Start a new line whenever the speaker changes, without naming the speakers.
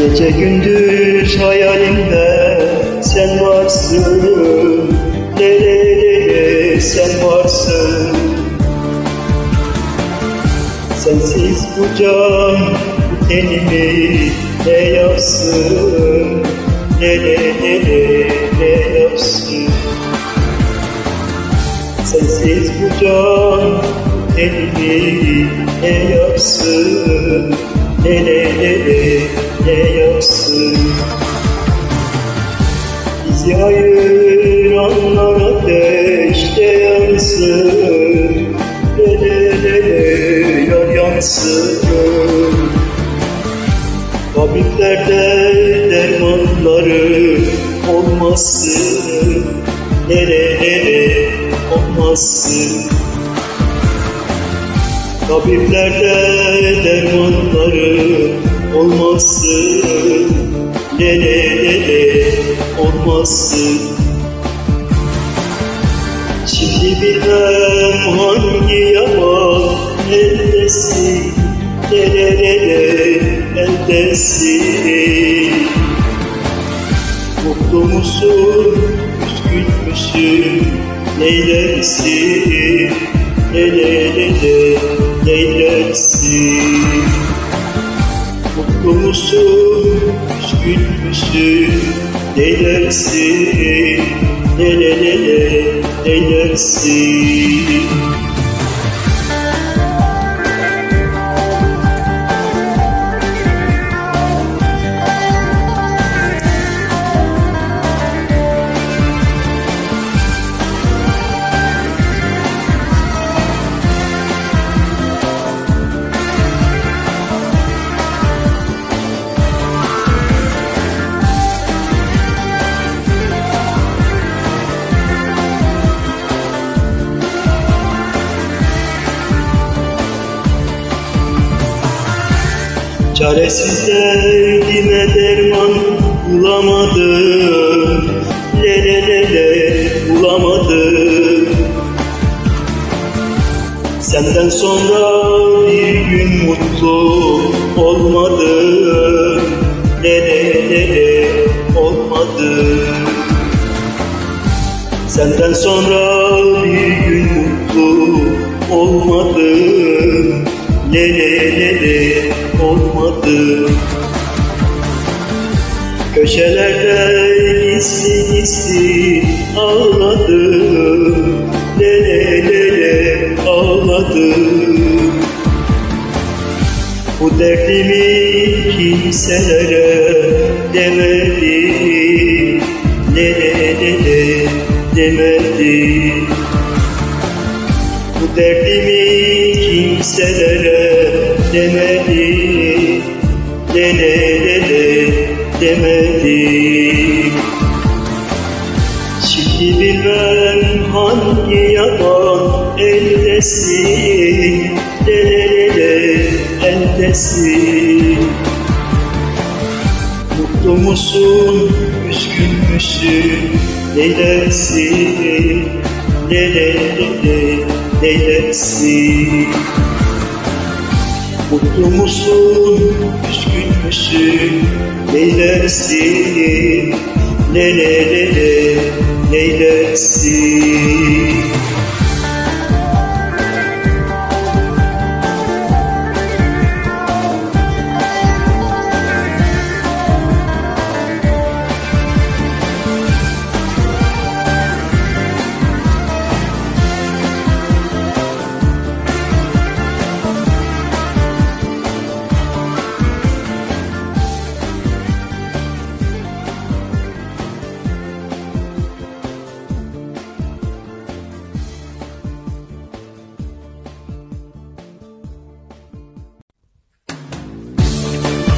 Gece gündüz hayalimde sen varsın. Nereye sen varsın. Sensiz bu can bu tenimi ne yapsın Nere nere ne yapsın Sensiz bu can bu tenimi ne yapsın Nere nere Bizi ayıranlar ateşte yansın. Nerelere yar yansın Tabiplerde dermanları olmasın. Nerelere olmasın. Tabiplerde dermanları olmasın. Nerelere olmasın. Şimdi bilmem hangi yaman eldesin Nerelere eldesin Mutlu musun, üzgün müsün, neylersin Nerelere neylersin Mutlu musun, üzgün müsün, neylersin Nerelere neylersin Çaresiz derdime derman bulamadım? Lele lele bulamadım. Senden sonra bir gün mutlu olmadım. Lele lele olmadım. Senden sonra Lele lele olmadım Köşelerde gizli gizli ağladım Lele lele ağladım Bu derdimi kimselere demedim Lele lele demedim Bu derdimi kimselere yaban eldesin Lele lele eldesin Mutlu musun, üzgün müsün, neylersin Lele lele neylersin Mutlu musun, üzgün müsün, neylersin Lele lele neylersin